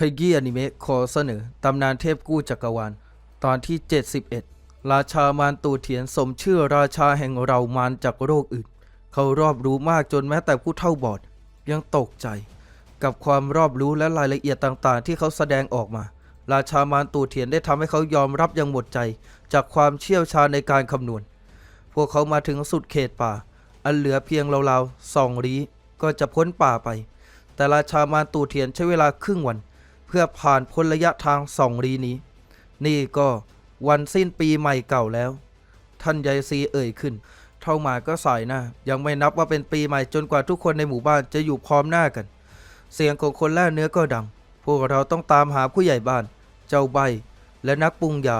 ขยี้อนิเมะขอเสนอ ตำนานเทพกู้จักรวาล ตอนที่ 71 ราชามารตูเถียนสมชื่อราชาแห่งเรามารจากโรคอื่น เขารอบรู้มากจนแม้แต่ผู้เท่าบอด ยังตกใจ กับความรอบรู้และรายละเอียดต่างๆ ที่เขาแสดงออกมา ราชามารตูเถียนได้ทำให้เขายอมรับอย่างหมดใจ จากความเชี่ยวชาญในการคำนวณ พวกเขามาถึงสุดเขตป่า อันเหลือเพียงราวๆสองลี้ก็จะพ้นป่าไป แต่ราชามารตูเถียนใช้เวลาครึ่งวัน เพื่อผ่านพ้นระยะทางสองรีนี้ นี่ก็วันสิ้นปีใหม่เก่าแล้ว ท่านยายซีเอ่ยขึ้น เท่ามาก็สายหน้า ยังไม่นับว่าเป็นปีใหม่จนกว่าทุกคนในหมู่บ้านจะอยู่พร้อมหน้ากัน เสียงของคนแล่เนื้อก็ดัง พวกเราต้องตามหาผู้ใหญ่บ้าน เจ้าใบ และนักปรุงยา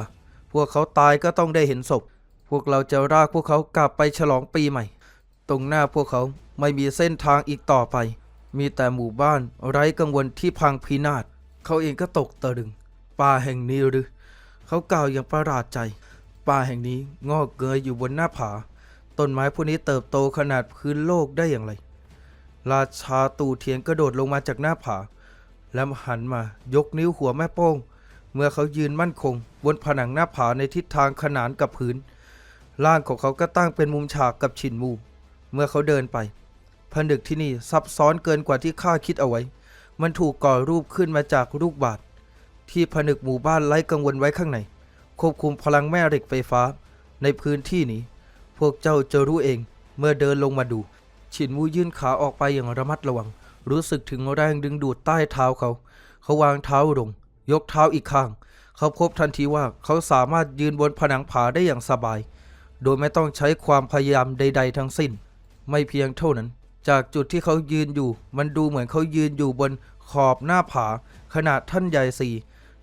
พวกเขาตายก็ต้องได้เห็นศพ พวกเราจะรากพวกเขากลับไปฉลองปีใหม่ ตรงหน้าพวกเขาไม่มีเส้นทางอีกต่อไป มีแต่หมู่บ้านไร้กังวลที่พังพินาศ เขาเองก็ตกตะลึง ป่าแห่งนี้หรือ เขากล่าวอย่างประหลาดใจ ป่าแห่งนี้งอกเกยอยู่บนหน้าผา ต้นไม้พวกนี้เติบโตขนาดพื้นโลกได้อย่างไร ราชาตู่เทียนกระโดดลงมาจากหน้าผา แล้วหันมายกนิ้วหัวแม่โป้ง เมื่อเขายืนมั่นคง บนผนังหน้าผาในทิศทางขนานกับพื้น ร่างของเขาก็ตั้งเป็นมุมฉากกับฉินมูเมื่อเขาเดินไปผนึกที่นี่ซับซ้อนเกินกว่าที่ข้าคิดเอาไว้ มันถูกก่อรูปขึ้นมาจากลูกบาศก์ที่ผนึกหมู่บ้านไร้กังวลไว้ข้างใน ควบคุมพลังแม่เหล็กไฟฟ้า ในพื้นที่นี้ พวกเจ้าจะรู้เองเมื่อเดินลงมาดู ฉินมูยื่นขาออกไปอย่างระมัดระวัง รู้สึกถึงแรงดึงดูดใต้เท้าเขา เขาวางเท้าลง ยกเท้าอีกข้าง เขาพบทันทีว่าเขาสามารถยืนบนผนังผาได้อย่างสบาย โดยไม่ต้องใช้ความพยายามใด ๆ ทั้งสิ้น ไม่เพียงเท่านั้น จากจุดที่เขายืนอยู่ มันดูเหมือนเขายืนอยู่บนขอบหน้าผา ขนาดท่านใหญ่สี่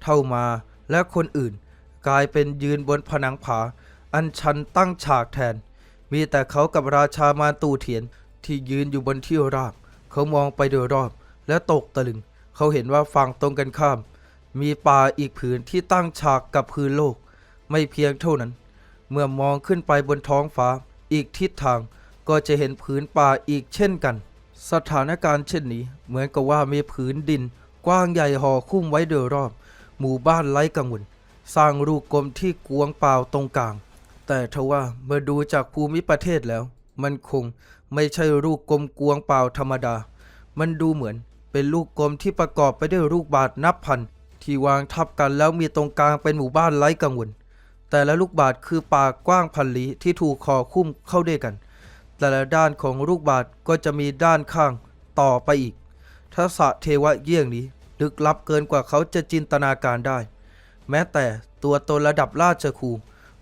เท่ามาและคนอื่น กลายเป็นยืนบนผนังผา อันชันตั้งฉากแทน มีแต่เขากับราชามาตูเถียนที่ยืนอยู่บนที่ราบ เขามองไปโดยรอบและตกตะลึง เขาเห็นว่าฝั่งตรงกันข้าม มีป่าอีกผืนที่ตั้งฉากกับพื้นโลก ไม่เพียงเท่านั้น เมื่อมองขึ้นไปบนท้องฟ้าอีกทิศทาง ก็จะเห็นผืนป่าอีกเช่นกัน สถานการณ์เช่นนี้ เหมือนกับว่ามีผืนดิน กว้างใหญ่ห่อคุ้มไว้โดยรอบ หมู่บ้านไร้กังวลสร้างรูกลมที่กวงเปล่าตรงกลาง แต่ทว่าเมื่อดูจากภูมิประเทศแล้ว มันคงไม่ใช่รูกลมกวงเปล่าธรรมดา มันดูเหมือนเป็นลูกกลมที่ประกอบไปด้วยลูกบาศนับพันที่วางทับกันแล้วมีตรงกลางเป็นหมู่บ้านไร้กังวลแต่ละลูกบาศคือป่ากว้างพันลี้ที่ถูกคอคุ้มเข้าด้วยกัน แต่ละด้านของลูกบาศก์ก็จะมีด้านข้างต่อไปอีก ทักษะเทวะเยี่ยงนี้ลึกลับเกินกว่าเขาจะจินตนาการได้ แม้แต่ตัวตนระดับราชครู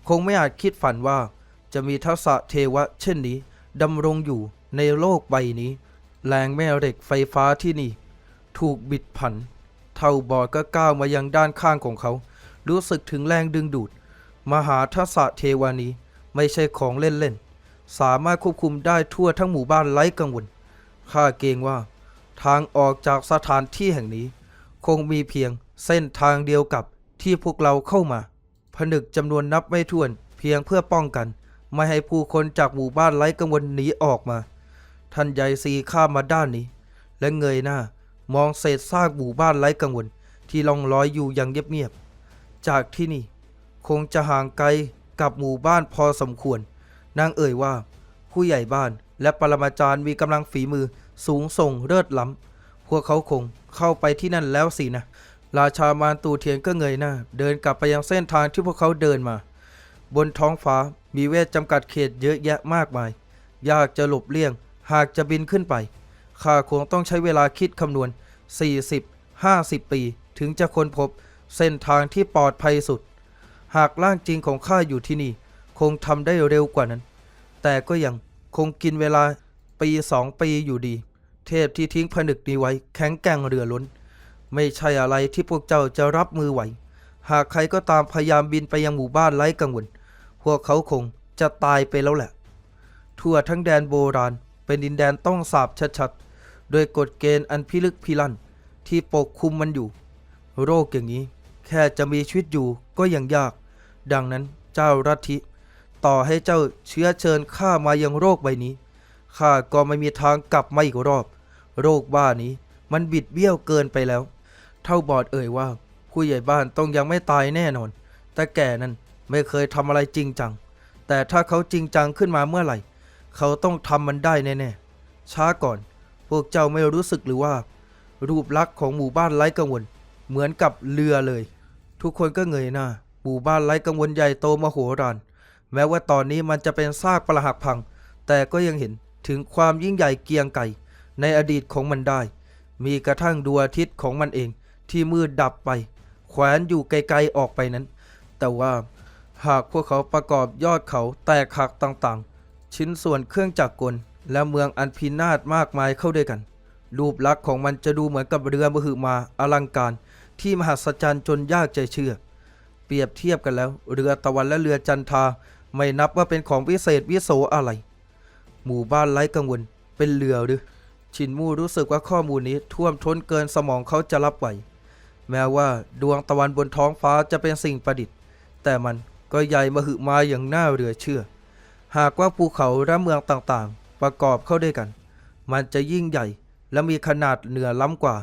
คงไม่อาจคิดฝันว่า จะมีทักษะเทวะเช่นนี้ดำรงอยู่ในโลกใบนี้ แรงแม่เหล็กไฟฟ้าที่นี่ ถูกบิดผัน เท่าบอดก็ก้าวมายังด้านข้างของเขา รู้สึกถึงแรงดึงดูด มหาทักษะเทวานี้ไม่ใช่ของเล่นๆ สามารถควบคุมได้ทั่วทั้งหมู่บ้านไร้กังวล ข้าเกรงว่า ทางออกจากสถานที่แห่งนี้ คงมีเพียงเส้นทางเดียวกับที่พวกเราเข้ามา ผนึกจำนวนนับไม่ถ้วนเพียงเพื่อป้องกัน ไม่ให้ผู้คนจากหมู่บ้านไร้กังวลหนีออกมา ท่านใหญ่ซีข้ามมาด้านนี้ และเงยหน้ามองเศษซากหมู่บ้านไร้กังวลที่ล่องลอยอยู่อย่างเงียบๆจากที่นี่ คงจะห่างไกลกับหมู่บ้านพอสมควร นางเอ่ยว่า ผู้ใหญ่บ้านและปรมาจารย์มีกำลังฝีมือสูงส่งเลิศล้ำพวกเขาคงเข้าไปที่นั่นแล้วสินะ ราชามารตูเทียนก็เงยหน้า เดินกลับไปยังเส้นทางที่พวกเขาเดินมา บนท้องฟ้ามีเวทจำกัดเขตเยอะแยะมากมาย ยากจะหลบเลี่ยง หากจะบินขึ้นไปข้าคงต้องใช้เวลาคิดคำนวณ 40 50 ปี ถึงจะค้นพบเส้นทางที่ปลอดภัยสุด หากร่างจริงของข้าอยู่ที่นี่ งทำได้เร็วกว่านั้น แต่ก็ยังคงกินเวลาปีสองปีอยู่ดี เทพที่ทิ้งผนึกนี้ไว้ แข็งแกร่งเรือล้น ไม่ใช่อะไรที่พวกเจ้าจะรับมือไหว หากใครก็ตามพยายามบินไปยังหมู่บ้านไร้กังวล พวกเขาคงจะตายไปแล้วแหละ ทั่วทั้งแดนโบราณ เป็นดินแดนต้องสาบชัดๆโดยกฎเกณฑ์อันพิลึกพิลั่นที่ปกคุมมันอยู่ โรคอย่างนี้ แค่จะมีชีวิตอยู่ก็ยังยาก ดังนั้นเจ้ารัทธิ ต่อให้เจ้าเชื้อเชิญข้ามายังโรคใบนี้ข้าก็ไม่มีทางกลับมาอีกรอบ โรคบ้านี้มันบิดเบี้ยวเกินไปแล้ว เท่าบอดเอ่ยว่า ผู้ใหญ่บ้านต้องยังไม่ตายแน่นอน แต่แก่นั้นไม่เคยทำอะไรจริงจัง แต่ถ้าเขาจริงจังขึ้นมาเมื่อไหร่ เขาต้องทำมันได้แน่ๆ ช้าก่อน พวกเจ้าไม่รู้สึกหรือว่า รูปลักษณ์ของหมู่บ้านไร้กังวล เหมือนกับเรือเลย ทุกคนก็เงยหน้า หมู่บ้านไร้กังวลใหญ่โตมโหฬาร แม้ว่าตอนนี้มันจะเป็นซากปรักหักพัง แต่ก็ยังเห็นถึงความยิ่งใหญ่เกียงไกรในอดีตของมันได้ มีกระทั่งดวงอาทิตย์ของมันเองที่มืดดับไป แขวนอยู่ไกลๆออกไปนั้น แต่ว่าหากพวกเขาประกอบยอดเขาแตกหักต่างๆ ชิ้นส่วนเครื่องจักรกล และเมืองอันพินาศมากมายเข้าด้วยกัน รูปลักษณ์ของมันจะดูเหมือนกับเรือมหึมาอลังการ ที่มหัศจรรย์จนยากใจเชื่อ เปรียบเทียบกันแล้ว เรือตะวันและเรือจันทรา ไม่นับว่าเป็นของวิเศษวิโสอะไร หมู่บ้านไร้กังวลเป็นเรือหรือ ชินมูรู้สึกว่าข้อมูลนี้ท่วมท้นเกินสมองเขาจะรับไหว แม้ว่าดวงตะวันบนท้องฟ้าจะเป็นสิ่งประดิษฐ์ แต่มันก็ใหญ่มหึมาอย่างน่าเหลือเชื่อ หากว่าภูเขาและเมืองต่างๆ ประกอบเข้าด้วยกัน มันจะยิ่งใหญ่และมีขนาดเหนือล้ำกว่า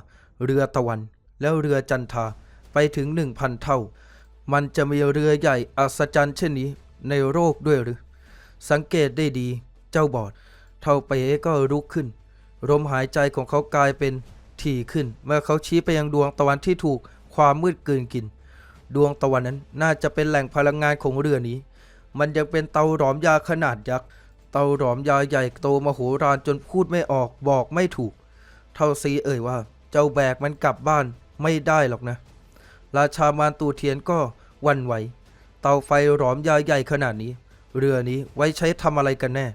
เรือตะวัน แล้วเรือจันทาไปถึงหนึ่งพันเท่า มันจะมีเรือใหญ่อัศจรรย์เช่นนี้ ในโลกด้วยหรือ สังเกตได้ดี เจ้าบอด เท่าเป๋ก็ลุกขึ้นลมหายใจของเขากลายเป็นถี่ขึ้น เมื่อเขาชี้ไปยังดวงตะวันที่ถูกความมืดกลืนกิน ดวงตะวันนั้นน่าจะเป็นแหล่งพลังงานของเรือนี้ มันยังเป็นเตาหลอมยาขนาดยักษ์เตาหลอมยาใหญ่โตมโหฬารจนพูดไม่ออกบอกไม่ถูก เท่าซีเอ่ยว่า เจ้าแบกมันกลับบ้านไม่ได้หรอกนะ ราชามารตูเทียนก็วันไหว เตาไฟหลอมยาใหญ่ขนาดนี้ เรือนี้ไว้ใช้ทำอะไรกันแน่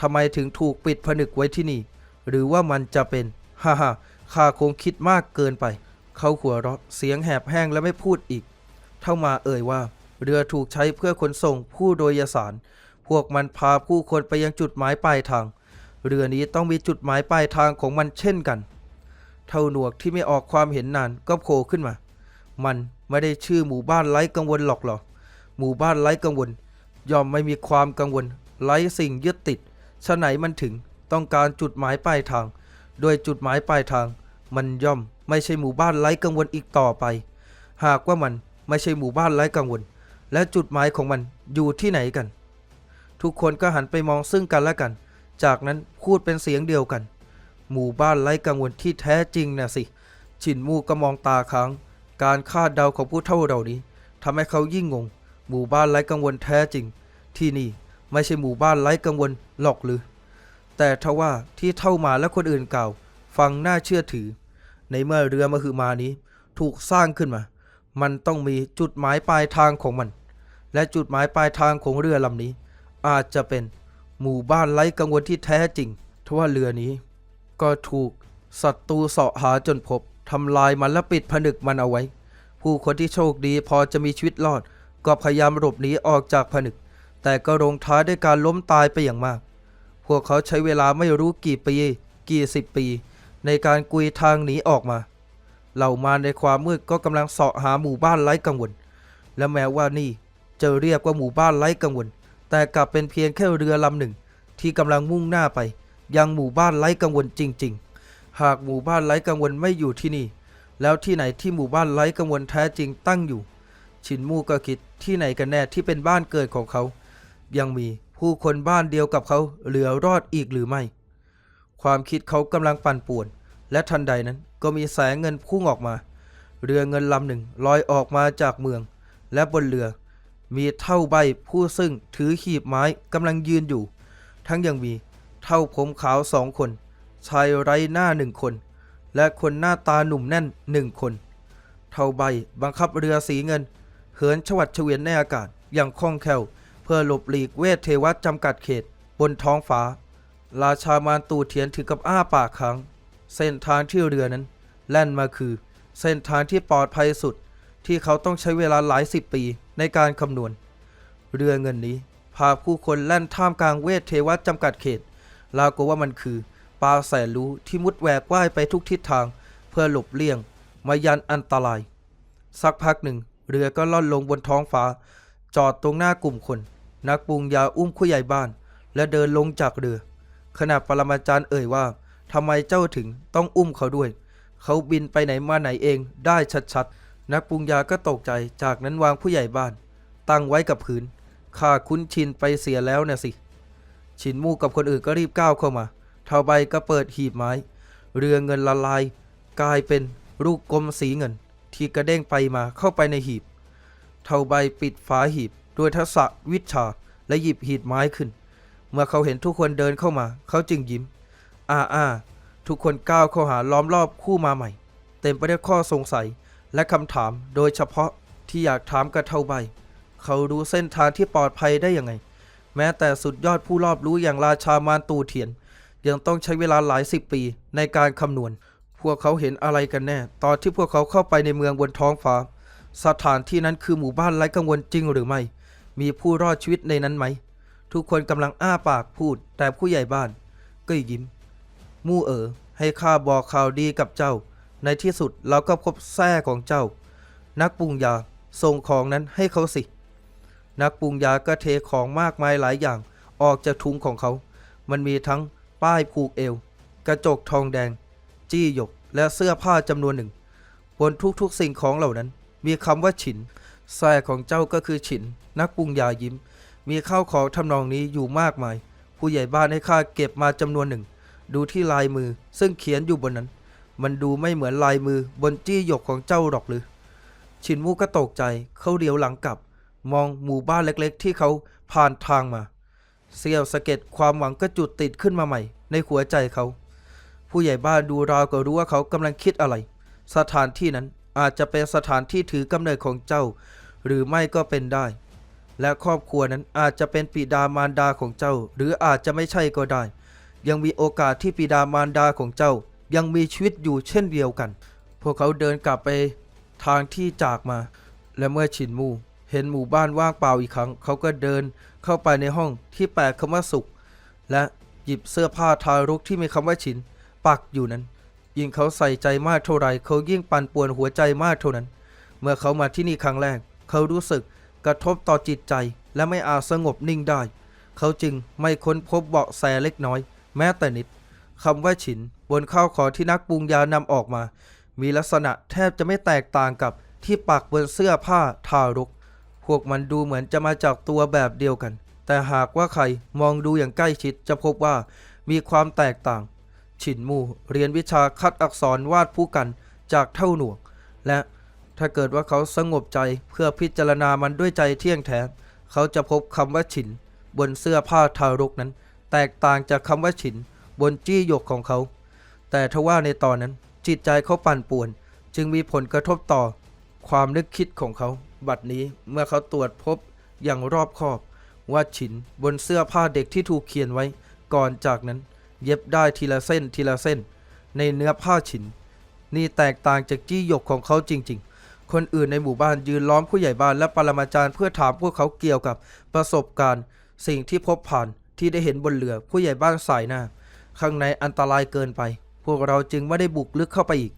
ทำไมถึงถูกปิดผนึกไว้ที่นี่ หรือว่ามันจะเป็น ฮ่าฮ่าข้าคงคิดมากเกินไป เขาหัวเราะเสียงแหบแห้งและไม่พูดอีก เท่ามาเอ่ยว่า เรือถูกใช้เพื่อขนส่งผู้โดยสาร พวกมันพาผู้คนไปยังจุดหมายปลายทาง เรือนี้ต้องมีจุดหมายปลายทางของมันเช่นกัน เท่าหนวกที่ไม่ออกความเห็นนานก็โผล่ขึ้นมา มันไม่ได้ชื่อหมู่บ้านไร้กังวลหรอกหรอ หมู่บ้านไร้กังวล ย่อมไม่มีความกังวลไร้สิ่งยึดติดฉะไหนมันถึงต้องการจุดหมายปลายทาง โดยจุดหมายปลายทาง มันย่อมไม่ใช่หมู่บ้านไร้กังวลอีกต่อไป หากว่ามันไม่ใช่หมู่บ้านไร้กังวล และจุดหมายของมันอยู่ที่ไหนกัน ทุกคนก็หันไปมองซึ่งกันและกัน จากนั้นพูดเป็นเสียงเดียวกัน หมู่บ้านไร้กังวลที่แท้จริงนะสิฉินมูก็มองตาค้าง การคาดเดาของผู้เท่าเรานี้ทำให้เขายิ่งงง หมู่บ้านไร้กังวลแท้จริง ที่นี่ไม่ใช่หมู่บ้านไร้กังวลหรอกหรือ แต่ทว่าที่เท่ามาและคนอื่นเก่า ฟังน่าเชื่อถือ ในเมื่อเรือมหึมานี้ ถูกสร้างขึ้นมา มันต้องมีจุดหมายปลายทางของมัน และจุดหมายปลายทางของเรือลำนี้ อาจจะเป็นหมู่บ้านไร้กังวลที่แท้จริงทว่าเรือนี้ ก็ถูกศัตรูเสาะหาจนพบทำลายมันและปิดผนึกมันเอาไว้ ผู้คนที่โชคดีพอจะมีชีวิตรอด ก็พยายามหลบหนีออกจากผนึก แต่ก็ลงท้ายด้วยการล้มตายไปอย่างมาก พวกเขาใช้เวลาไม่รู้กี่ปี กี่สิบปี ในการกุยทางหนีออกมา เหล่ามารในความมืดก็กำลังเสาะหาหมู่บ้านไร้กังวล และแม้ว่านี่จะเรียกว่าหมู่บ้านไร้กังวล แต่กลับเป็นเพียงแค่เรือลำหนึ่ง ที่กำลังมุ่งหน้าไป ยังหมู่บ้านไร้กังวลจริง ๆ หากหมู่บ้านไร้กังวลไม่อยู่ที่นี่ แล้วที่ไหนที่หมู่บ้านไร้กังวลแท้จริงตั้งอยู่ ชินมูก็คิดที่ไหนกันแน่ที่เป็นบ้านเกิดของเขา ยังมีผู้คนบ้านเดียวกับเขาเหลือรอดอีกหรือไม่ ความคิดเขากำลังปั่นป่วน และทันใดนั้นก็มีแสงเงินพุ่งออกมา เรือเงินลำหนึ่งลอยออกมาจากเมือง และบนเรือ มีเท่าใบผู้ซึ่งถือขีบไม้กำลังยืนอยู่ ทั้งยังมีเท่าผมขาวสองคน ชายไร้หน้าหนึ่งคน และคนหน้าตาหนุ่มแน่นหนึ่งคน เท่าใบบังคับเรือสีเงิน หินชวัดเฉวียนในอากาศอย่างคล่องแคล่วเพื่อหลบหลีกเวทเทวะจำกัดเขตบนท้องฟ้า ราชามารตูเทียนถึงกับอ้าปากค้างเส้นทางที่เรือนั้น แล่นมาคือ เส้นทางที่ปลอดภัยสุดที่เขาต้องใช้เวลาหลายสิบปีในการคำนวณ เรือเงินนี้ พาผู้คนแล่นท่ามกลางเวทเทวะจำกัดเขตราวกับว่ามันคือปลาแสนรู้ที่มุดแหวกว่ายไปทุกทิศทาง เพื่อหลบเลี่ยง มายันอันตราย สักพักหนึ่ง เรือก็ล่อนลงบนท้องฟ้า จอดตรงหน้ากลุ่มคน นักปรุงยาอุ้มผู้ใหญ่บ้าน และเดินลงจากเรือ ขณะปรมาจารย์เอ่ยว่าทำไมเจ้าถึงต้องอุ้มเขาด้วย เขาบินไปไหนมาไหนเองได้ชัดๆ นักปรุงยาก็ตกใจจากนั้นวางผู้ใหญ่บ้าน ตั้งไว้กับพื้นข้าคุ้นชินไปเสียแล้วนะสิ ชินมู่กับคนอื่นก็รีบก้าวเข้ามา เท่าใบก็เปิดหีบไม้ เรือเงินละลาย กลายเป็นลูกกลมสีเงิน ที่กระเด้งไปมาเข้าไปในหีบ เท่าใบปิดฝาหีบด้วยทักษะวิชาและหยิบหีบไม้ขึ้น เมื่อเขาเห็นทุกคนเดินเข้ามาเขาจึงยิ้ม อ่าอ่าทุกคนก้าวเข้าหาล้อมรอบคู่มาใหม่ เต็มไปด้วยข้อสงสัยและคำถามโดยเฉพาะที่อยากถามกับเท่าใบ เขารู้เส้นทางที่ปลอดภัยได้ยังไง แม้แต่สุดยอดผู้รอบรู้อย่างราชามารตูเทียน ยังต้องใช้เวลาหลายสิบปีในการคำนวณ พวกเขาเห็นอะไรกันแน่ ตอนที่พวกเขาเข้าไปในเมืองบนท้องฟ้า สถานที่นั้นคือหมู่บ้านไร้กังวลจริงหรือไม่ มีผู้รอดชีวิตในนั้นไหม ทุกคนกำลังอ้าปากพูด แต่ผู้ใหญ่บ้าน ก็ยิ้ม มู่เอ๋อให้ข้าบอกข่าวดีกับเจ้า ในที่สุดเราก็พบแส้ของเจ้า นักปรุงยาส่งของนั้นให้เขาสิ นักปรุงยาก็เทของมากมายหลายอย่างออกจากถุงของเขา มันมีทั้งป้ายผูกเอว กระจกทองแดง จี้หยก และเสื้อผ้าจำนวนหนึ่ง บนทุกๆสิ่งของเหล่านั้น มีคำว่าฉินแส้ของเจ้าก็คือฉิน นักปรุงยายิ้ม มีข้าวของทำนองนี้อยู่มากมาย ผู้ใหญ่บ้านให้ข้าเก็บมาจำนวนหนึ่ง ดูที่ลายมือซึ่งเขียนอยู่บนนั้น มันดูไม่เหมือนลายมือบนจี้หยกของเจ้าหรอกหรือชินมูก็ตกใจเขาเดียวหลังกลับ มองหมู่บ้านเล็กๆ ที่เขาผ่านทางมาเสี้ยวสะเก็ดความหวังก็จุดติดขึ้นมาใหม่ ในหัวใจเขา ผู้ใหญ่บ้านดูราวก็รู้ว่าเขากำลังคิดอะไร สถานที่นั้นอาจจะเป็นสถานที่ถือกำเนิดของเจ้า หรือไม่ก็เป็นได้ และครอบครัวนั้นอาจจะเป็นปิดามารดาของเจ้า หรืออาจจะไม่ใช่ก็ได้ ยังมีโอกาสที่ปิดามารดาของเจ้า ยังมีชีวิตอยู่เช่นเดียวกัน พวกเขาเดินกลับไปทางที่จากมา และเมื่อชินมูเห็นหมู่บ้านว่างเปล่าอีกครั้ง เขาก็เดินเข้าไปในห้องที่แปลคำว่าสุข และหยิบเสื้อผ้าทารกที่มีคำว่าชิน ปักอยู่นั้น ยิ่งเขาใส่ใจมากเท่าไรเขายิ่งปั่นป่วนหัวใจมากเท่านั้น เมื่อเขามาที่นี่ครั้งแรก เขารู้สึกกระทบต่อจิตใจและไม่อาจสงบนิ่งได้ เขาจึงไม่ค้นพบเบาะแสเล็กน้อย แม้แต่นิดคำว่าฉินบนข้าวของที่นักปรุงยานำออกมา มีลักษณะแทบจะไม่แตกต่างกับที่ปักบนเสื้อผ้าทารก พวกมันดูเหมือนจะมาจากตัวแบบเดียวกัน แต่หากว่าใครมองดูอย่างใกล้ชิดจะพบว่ามีความแตกต่าง ฉินมูเรียนวิชาคัดอักษรวาดผู้กันจากเท่าหนวกและถ้าเกิดว่าเขาสงบใจเพื่อพิจารณามันด้วยใจเที่ยงแท้เขาจะพบคำว่าฉิน บนเสื้อผ้าทารกนั้น แตกต่างจากคำว่าฉิน บนจี้หยกของเขา แต่ทว่าในตอนนั้นจิตใจเขาปั่นป่วน จึงมีผลกระทบต่อ ความนึกคิดของเขา บัดนี้เมื่อเขาตรวจพบอย่างรอบคอบ ว่าฉินบนเสื้อผ้าเด็กที่ถูกเขียนไว้ก่อนจากนั้น เย็บได้ทีละเส้นทีละเส้น ในเนื้อผ้าฉินนี่แตกต่างจากจี้หยกของเขาจริง ๆ คนอื่นในหมู่บ้านยืนล้อมผู้ใหญ่บ้านและปรมาจารย์เพื่อถามพวกเขาเกี่ยวกับประสบการณ์ สิ่งที่พบผ่านที่ได้เห็นบนเรือผู้ใหญ่บ้านสายหน้า ข้างในอันตรายเกินไป พวกเราจึงไม่ได้บุกลึกเข้าไปอีก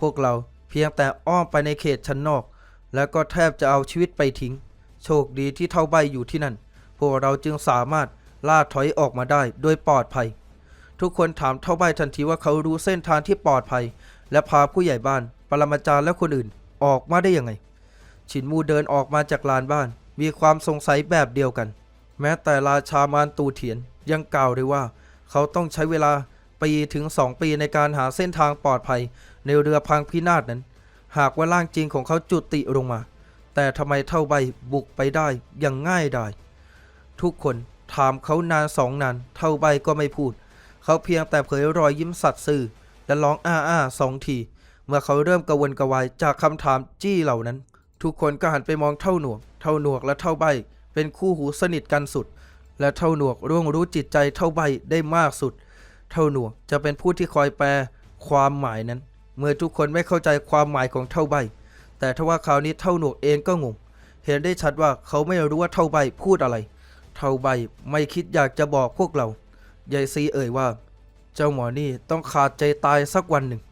พวกเราเพียงแต่อ้อมไปในเขตชั้นนอก แล้วก็แทบจะเอาชีวิตไปทิ้ง โชคดีที่เท่าใบอยู่ที่นั่น พวกเราจึงสามารถล่าถอยออกมาได้โดยปลอดภัย ทุกคนถามเท่าใบทันทีว่าเขารู้เส้นทางที่ปลอดภัย และพาผู้ใหญ่บ้าน ปรมาจารย์และคนอื่นออกมาได้ยังไงฉินมูเดินออกมาจากลานบ้าน มีความสงสัยแบบเดียวกัน แม้แต่ราชามานตูเถียนยังกล่าวเลยว่า เขาต้องใช้เวลาปีถึงสองปีในการหาเส้นทางปลอดภัย ในเรือพังพินาศนั้น หากว่าร่างจริงของเขาจุติลงมา แต่ทำไมเท่าใบบุกไปได้อย่างง่ายดายทุกคนถามเขานานสองนาน เท่าใบก็ไม่พูด เขาเพียงแต่เผยรอยยิ้มสัตย์ซื่อ และร้องอ้าอ้าสองที เมื่อเขาเริ่มกระวนกระวายจากคำถามจี้เหล่านั้น ทุกคนก็หันไปมองเท่าหนวก เท่าหนวกและเท่าใบ เป็นคู่หูสนิทกันสุด และเท่าหนวกร่วงรู้จิตใจเท่าใบได้มากสุด เท่าหนวกจะเป็นผู้ที่คอยแปลความหมายนั้น เมื่อทุกคนไม่เข้าใจความหมายของเท่าใบ แต่ทว่าคราวนี้เท่าหนวกเองก็งงเห็นได้ชัดว่าเขาไม่รู้ว่าเท่าใบพูดอะไร เท่าใบไม่คิดอยากจะบอกพวกเรา ยายซีเอ่ยว่า เจ้าหมอนี่ต้องขาดใจตายสักวันหนึ่ง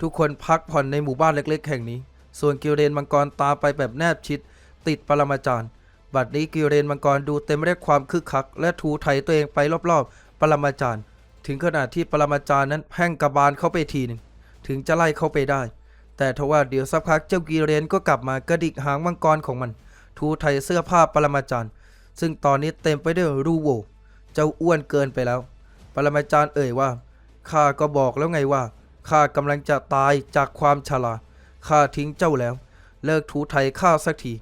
ทุกคนพักผ่อนในหมู่บ้านเล็ก ๆ แห่งนี้ ส่วนกิวเรนมังกรตาไปแบบแนบชิด ติดปรมาจารย์ บัดนี้กิวเรนมังกรดูเต็มไปด้วยความคึกคัก และถูไถตัวเองไปรอบๆ ปรมาจารย์ ถึงขนาดที่ปรมาจารย์นั้นแพ่งกระบาลเข้าไปทีหนึ่งถึงจะไล่เข้าไปได้ แต่ทว่าเดี๋ยวสักพักเจ้ากีเรนก็กลับมากระดิกหางมังกรของมัน ทูไทยเสื้อผ้าปรมาจารย์ ซึ่งตอนนี้เต็มไปด้วยรูโว เจ้าอ้วนเกินไปแล้ว ปรมาจารย์เอ่ยว่าข้าก็บอกแล้วไงว่าข้ากำลังจะตายจากความฉลาข้าทิ้งเจ้าแล้ว เลิกถูไถข้าสักที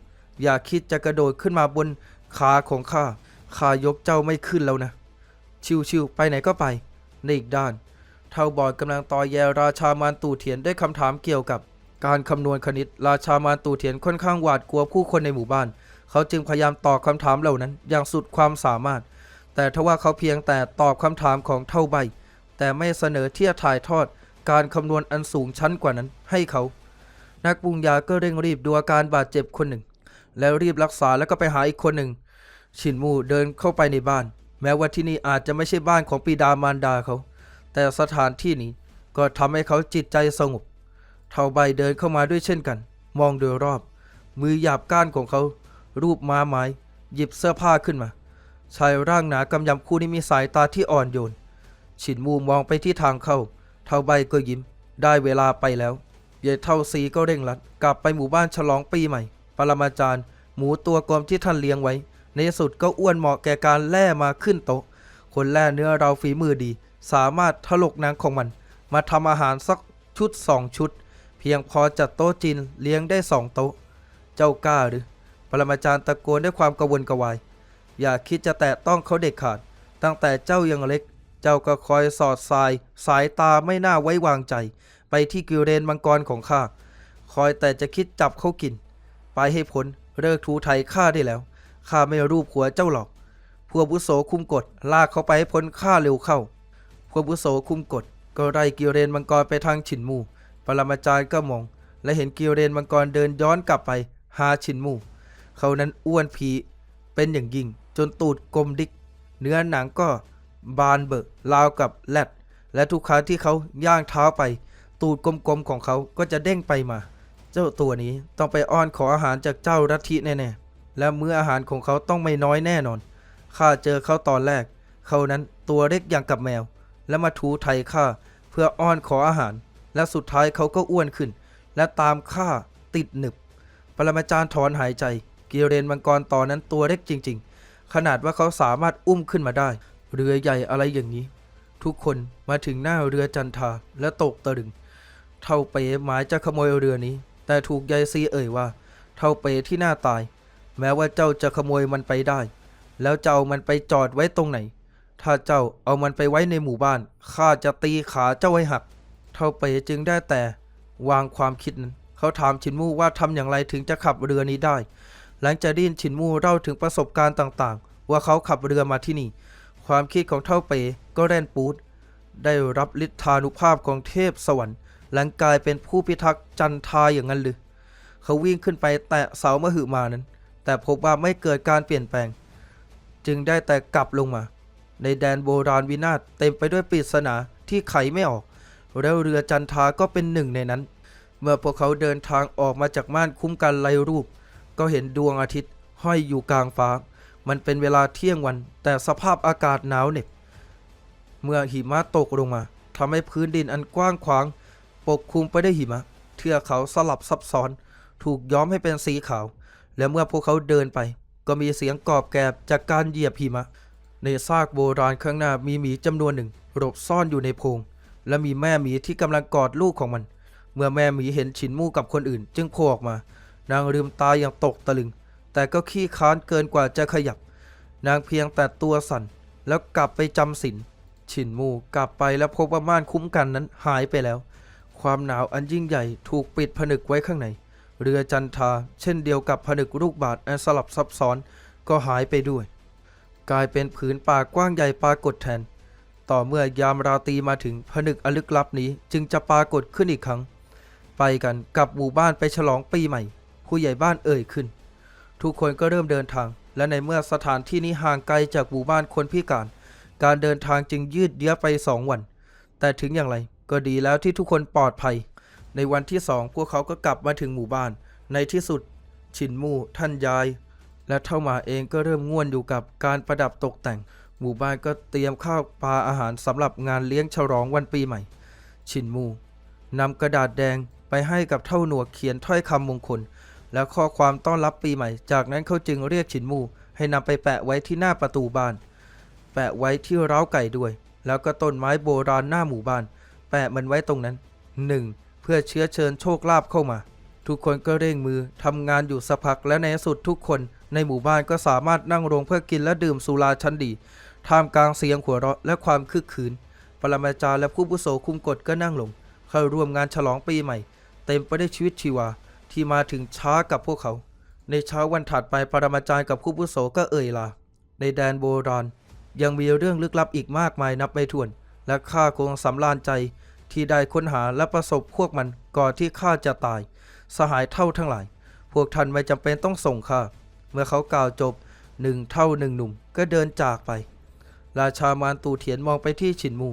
อย่าคิดจะกระโดดขึ้นมาบนขาของข้าข้ายกเจ้าไม่ขึ้นแล้วนะ ชิวๆไปไหนก็ไปในอีกด้าน เท่าบอดกำลังต่อแยราชามารตู่เถียนด้วยคำถามเกี่ยวกับ การคำนวณคณิต ราชามารตู่เถียนค่อนข้างหวาดกลัวผู้คนในหมู่บ้าน เขาจึงพยายามตอบคำถามเหล่านั้น อย่างสุดความสามารถ แต่ทว่าเขาเพียงแต่ตอบคำถามของเท่าใบ แต่ไม่เสนอที่จะถ่ายทอดการคำนวณอันสูงชั้นกว่านั้นให้เขา นักปรุงยาก็เร่งรีบดูอาการบาดเจ็บคนหนึ่ง แล้วรีบรักษาแล้วก็ไปหาอีกคนหนึ่ง ชินมูเดินเข้าไปในบ้าน แม้ว่าที่นี่อาจจะไม่ใช่บ้านของปิดามารดาเขา แต่สถานที่นี้ก็ทำให้เขาจิตใจสงบ เท่าใบเดินเข้ามาด้วยเช่นกัน มองโดยรอบ มือหยาบก้านของเขา รูปม้าไม้ หยิบเสื้อผ้าขึ้นมา ชายร่างหนากำยำคู่นี้มีสายตาที่อ่อนโยน ฉินมูมองไปที่ทางเข้า เท่าใบก็ยิ้ม ได้เวลาไปแล้วเยายเท่าซีก็เร่งรัด กลับไปหมู่บ้านฉลองปีใหม่ ปรมาจารย์ หมูตัวกลมที่ท่านเลี้ยงไว้ ในที่สุดก็อ้วนเหมาะแก่การแล่มาขึ้นโต๊ะ คนแล่เนื้อเราฝีมือดี สามารถถลกนังของมัน มาทำอาหารสักชุดสองชุด เพียงพอจัดโต๊ะจีนเลี้ยงได้สองโต๊ะ เจ้ากล้าหรือ ปรมาจารย์ตะโกนด้วยความกระวนกระวาย อย่าคิดจะแตะต้องเขาเด็ดขาด ตั้งแต่เจ้ายังเล็ก เจ้าก็คอยสอดสาย สายตาไม่น่าไว้วางใจ ไปที่กิเรนมังกรของข้า คอยแต่จะคิดจับเขากิน ไปให้พ้นเลิกทูไทยข้าได้แล้ว ข้าไม่รูปหัวเจ้าหรอก พวกบุโสคุมกฎลากเขาไปให้พ้นข้าเร็วเข้า พวกบุโสคุมกฎก็ไล่กิเรนมังกรไปทางฉินมูปรมาจารย์ก็มอง และเห็นกิเรนมังกรเดินย้อนกลับไปหาฉินมู เขานั้นอ้วนผีเป็นอย่างยิ่ง จนตูดกลมดิก เนื้อหนังก็บานเบิกราวกับแรดและทุกครั้งที่เขาย่างเท้าไป ตูดกลมๆของเขาก็จะเด้งไปมา เจ้าตัวนี้ต้องไปอ้อนขออาหารจากเจ้ารัทธิแน่ๆและเมื้ออาหารของเขาต้องไม่น้อยแน่นอนข้าเจอเขาตอนแรก เขานั้นตัวเล็กอย่างกับแมว และมาถูไถข้าเพื่ออ้อนขออาหาร และสุดท้ายเขาก็อ้วนขึ้น และตามข้าติดหนึบ ปรมาจารย์ถอนหายใจกียวเรนมังกรตอนนั้นตัวเล็กจริง ๆ ขนาดว่าเขาสามารถอุ้มขึ้นมาได้ เรือใหญ่อะไรอย่างนี้ ทุกคนมาถึงหน้าเรือจันทาและตกตะลึง เท่าเป๋หมายจะขโมยเรือนี้ แต่ถูกยายซีเอ่ยว่า เท่าเป๋ที่หน้าตาย แม้ว่าเจ้าจะขโมยมันไปได้ แล้วเจะเอามันไปจอดไว้ตรงไหน ถ้าเจ้าเอามันไปไว้ในหมู่บ้านข้าจะตีขาเจ้าให้หัก เท่าเป๋จึงได้แต่ วางความคิดนั้น เขาถามฉินมู่ว่าทำอย่างไรถึงจะขับเรือนี้ได้ หลังจากได้ยินฉินมู่เล่าถึงประสบการณ์ต่างๆ ว่าเขาขับเรือมาที่นี่ ความคิดของเท่าเป๋ก็แร่นปูด ได้รับฤทธานุภาพของเทพสวรรค์หลังกลายเป็นผู้พิทักษ์จันทาอย่างนั้นหรือเขาวิ่งขึ้นไปแตะเสามหึมานั้น แต่พบว่าไม่เกิดการเปลี่ยนแปลง จึงได้แต่กลับลงมา ในแดนโบราณวินาศเต็มไปด้วยปริศนาที่ไขไม่ออก แล้วเรือจันทาก็เป็นหนึ่งในนั้น เมื่อพวกเขาเดินทางออกมาจากม่านคุ้มกันไลรูป ก็เห็นดวงอาทิตย์ห้อยอยู่กลางฟ้า มันเป็นเวลาเที่ยงวัน แต่สภาพอากาศหนาวเหน็บ เมื่อหิมะตกลงมาทำให้พื้นดินอันกว้างขวาง ปกคลุมไปด้วยหิมะ เทือกเขาสลับซับซ้อน ถูกย้อมให้เป็นสีขาว และเมื่อพวกเขาเดินไป ก็มีเสียงกรอบแกรบจากการเหยียบหิมะ ในซากโบราณข้างหน้ามีหมีจำนวนหนึ่งหลบซ่อนอยู่ในโพรง และมีแม่หมีที่กำลังกอดลูกของมัน เมื่อแม่หมีเห็นฉินมู่กับคนอื่น จึงโผล่ออกมา นางลืมตาอย่างตกตะลึง แต่ก็ขี้ค้านเกินกว่าจะขยับ นางเพียงแต่ตัวสั่น แล้วกลับไปจำศีลฉินมูกลับไปแล้วพบว่าม่านคุ้มกันนั้นหายไปแล้ว ความหนาวอันยิ่งใหญ่ถูกปิดผนึกไว้ข้างใน เรือจันทราเช่นเดียวกับผนึกลูกบาศอันสลับซับซ้อนก็หายไปด้วย กลายเป็นผืนป่ากว้างใหญ่ปรากฏแทน ต่อเมื่อยามราตรีมาถึงผนึกอลึกลับนี้จึงจะปรากฏขึ้นอีกครั้ง ไปกันกลับหมู่บ้านไปฉลองปีใหม่ ผู้ใหญ่บ้านเอ่ยขึ้น ทุกคนก็เริ่มเดินทาง และในเมื่อสถานที่นี้ห่างไกลจากหมู่บ้านคนพิการ การเดินทางจึงยืดเยื้อไปสองวัน แต่ถึงอย่างไรก็ดีแล้วที่ทุกคนปลอดภัย ในวันที่สองพวกเขาก็กลับมาถึงหมู่บ้าน ในที่สุดฉินมู่ท่านยาย และเท่าหมาเองก็เริ่มง่วนอยู่กับการประดับตกแต่ง หมู่บ้านก็เตรียมข้าวปลาอาหารสำหรับงานเลี้ยงฉลองวันปีใหม่ฉินมู่นำกระดาษแดงไปให้กับเท่าหนวกเขียนถ้อยคำมงคล และข้อความต้อนรับปีใหม่ จากนั้นเขาจึงเรียกฉินมูให้นำไปแปะไว้ที่หน้าประตูบ้าน แปะไว้ที่ร้าวไก่ด้วย แล้วก็ต้นไม้โบราณหน้าหมู่บ้าน แปะมันไว้ตรงนั้นหนึ่งเพื่อเชื้อเชิญโชคลาภเข้ามา ทุกคนก็เร่งมือทำงานอยู่สักพักและในสุดทุกคนในหมู่บ้านก็สามารถนั่งลงเพื่อกินและดื่มสุราชั้นดี ท่ามกลางเสียงหัวเราะและความคึกคืน ปรมาจารย์และผู้บุโสคุมกฎก็นั่งลง เข้าร่วมงานฉลองปีใหม่ เต็มไปด้วยชีวิตชีวา ที่มาถึงช้ากับพวกเขา ในเช้าวันถัดไปปรมาจารย์กับผู้บุโสก็เอ่ยลา ในแดนโบราณยังมีเรื่องลึกลับอีกมากมายนับไม่ถ้วน และข้าคงสำราญใจที่ได้ค้นหาและประสบพวกมันก่อนที่ข้าจะตาย สหายเท่าทั้งหลาย พวกท่านไม่จำเป็นต้องส่งข้า เมื่อเขากล่าวจบหนึ่งเท่าหนึ่งหนุ่มก็เดินจากไป ราชามารตูเถียนมองไปที่ฉินมู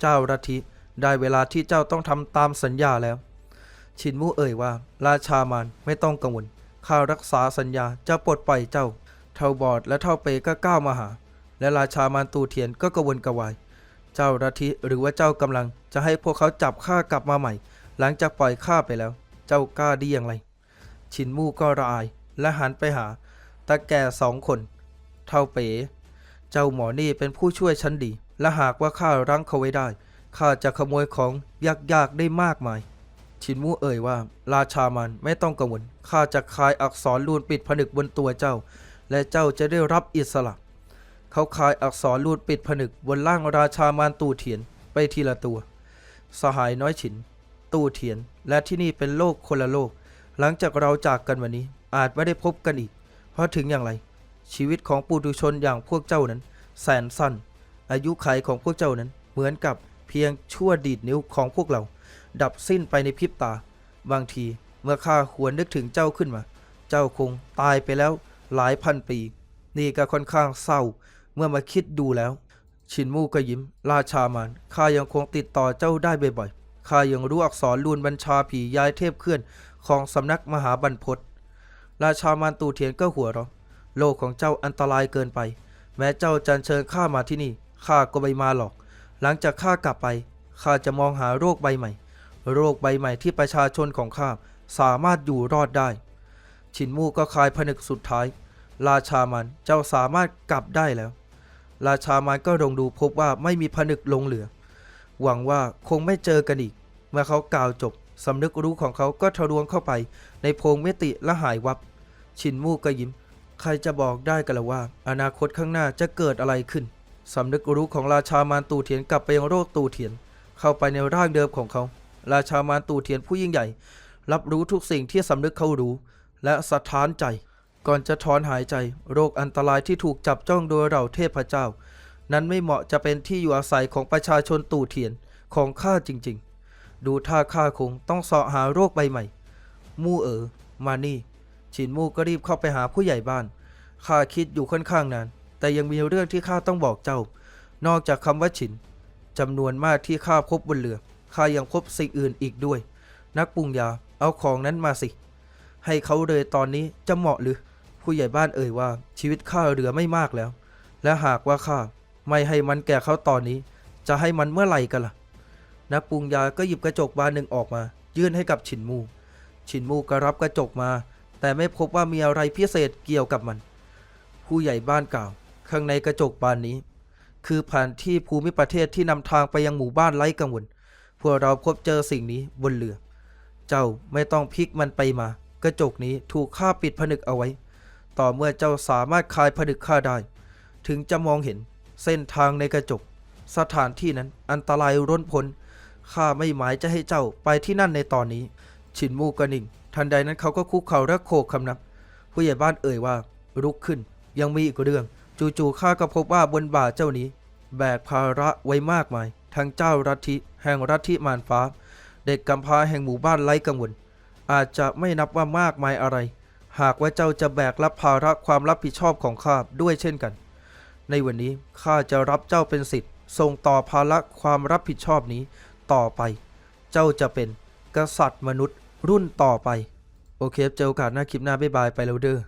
เจ้ารัทิได้เวลาที่เจ้าต้องทำตามสัญญาแล้ว ฉินมูเอ่ยว่า ราชามารไม่ต้องกังวลข้ารักษาสัญญาจะปลดปล่อยเจ้า เท่าบอดและเท่าเปก็ก้าวมาหา และราชามารตูเถียนก็กระวนกระวาย เจ้ารัทิหรือว่าเจ้ากำลัง จะให้พวกเขาจับข้ากลับมาใหม่ หลังจากปล่อยข้าไปแล้ว เจ้ากล้าดีอย่างไรฉินมูก็ระอายและหันไปหาตาแก่สองคน เท่าเป๋ เจ้าหมอนี่เป็นผู้ช่วยฉันดี และหากว่าข้ารั้งเขาไว้ได้ข้าจะขโมยของยากๆได้มากมาย ชินมู่เอ่ยว่า ราชามันไม่ต้องกังวลข้าจะคลายอักษรลูนปิดผนึกบนตัวเจ้า และเจ้าจะได้รับอิสระ เขาคลายอักษรลูดปิดผนึกบนร่างราชามารตู่เถียนไปทีละตัว สหายน้อยฉิน ตู่เถียน และที่นี่เป็นโลกคนละโลก หลังจากเราจากกันวันนี้อาจไม่ได้พบกันอีก เพราะถึงอย่างไร ชีวิตของปุถุชนอย่างพวกเจ้านั้น แสนสั้น อายุขัยของพวกเจ้านั้นเหมือนกับเพียงชั่วดีดนิ้วของพวกเรา ดับสิ้นไปในพริบตา บางทีเมื่อข้าหวนนึกถึงเจ้าขึ้นมา เจ้าคงตายไปแล้วหลายพันปี นี่ก็ค่อนข้างเศร้าเมื่อมาคิดดูแล้ว ชินมู่ก็ยิ้ม ราชามานข้ายังคงติดต่อเจ้าได้บ่อยๆข้ายังรู้อักษรลูนบัญชาผีย้ายเทพเคลื่อนของสำนักมหาบรรพตราชามานตูเทียนก็หัวเราะโลกของเจ้าอันตรายเกินไป แม้เจ้าจันเชิญข้ามาที่นี่ข้าก็ไม่มาหรอก หลังจากข้ากลับไปข้าจะมองหาโรคใบใหม่ โรคใบใหม่ที่ประชาชนของข้าสามารถอยู่รอดได้ ชินมู่ก็คลายผนึกสุดท้าย ราชามันเจ้าสามารถกลับได้แล้ว ราชามันก็ลงดูพบว่าไม่มีผนึกลงเหลือ หวังว่าคงไม่เจอกันอีก เมื่อเขากล่าวจบสำนึกรู้ของเขาก็ทะลวงเข้าไป ในโพรงมิติและหายวับ ชินมู่ก็ยิ้ม ใครจะบอกได้กันละว่า อนาคตข้างหน้าจะเกิดอะไรขึ้นสำนึกรู้ของราชามารตูเถียนกลับไปยังโรคตูเถียน เข้าไปในร่างเดิมของเขา ราชามารตูเถียนผู้ยิ่งใหญ่ รับรู้ทุกสิ่งที่สำนึกเขารู้ และสะท้านใจ ก่อนจะถอนหายใจ โรคอันตรายที่ถูกจับจ้องโดยเราเทพเจ้า นั้นไม่เหมาะจะเป็นที่อยู่อาศัยของประชาชนตู่เถียนของข้าจริง ๆ ดูท่าข้าคงต้องเสาะหาโรคใบใหม่ มู่เอ๋อมานี่ฉินมู่ก็รีบเข้าไปหาผู้ใหญ่บ้านข้าคิดอยู่ค่อนข้างนาน แต่ยังมีเรื่องที่ข้าต้องบอกเจ้า นอกจากคำว่าฉินจำนวนมากที่ข้าพบบนเรือ ข้ายังพบสิ่งอื่นอีกด้วย นักปรุงยาเอาของนั้นมาสิ ให้เขาเลยตอนนี้จะเหมาะหรือ ผู้ใหญ่บ้านเอ่ยว่าชีวิตข้าเหลือไม่มากแล้ว และหากว่าข้าไม่ให้มันแก่เขาตอนนี้ จะให้มันเมื่อไหร่กันล่ะ นักปรุงยาก็หยิบกระจกบานหนึ่งออกมา ยื่นให้กับฉินมู ฉินมูก็รับกระจกมา แต่ไม่พบว่ามีอะไรพิเศษเกี่ยวกับมัน ผู้ใหญ่บ้านกล่าว ข้างในกระจกบานนี้ คือแผนที่ภูมิประเทศที่นำทางไปยังหมู่บ้านไร้กังวล พวกเราพบเจอสิ่งนี้บนเรือ เจ้าไม่ต้องพลิกมันไปมา กระจกนี้ถูกข้าปิดผนึกเอาไว้ ต่อเมื่อเจ้าสามารถคลายผนึกข้าได้ ถึงจะมองเห็นเส้นทางในกระจก สถานที่นั้นอันตรายร้นพ้นข้าไม่หมายจะให้เจ้าไปที่นั่นในตอนนี้ฉินมูกระนิ่ง ทันใดนั้นเขาก็คุกเข่าและโขกคำนับ ผู้ใหญ่บ้านเอ่ยว่าลุกขึ้น ยังมีอีกเรื่อง จู่ๆข้าก็พบว่าบนบ่าเจ้านี้ แบกภาระไว้มากมาย ทั้งเจ้ารัฐิแห่งรัฐิมารฟ้า เด็กกำพร้าแห่งหมู่บ้านไร้กังวล อาจจะไม่นับว่ามากมายอะไร หากว่าเจ้าจะแบกรับภาระความรับผิดชอบของข้าด้วยเช่นกัน ในวันนี้ข้าจะรับเจ้าเป็นสิทธิ์ส่งต่อภาระความรับผิดชอบนี้ต่อไป เจ้าจะเป็นกษัตริย์มนุษย์รุ่นต่อไป โอเคเจอโอกาสหน้าคลิปหน้าบ๊ายบายไปแล้วเด้อ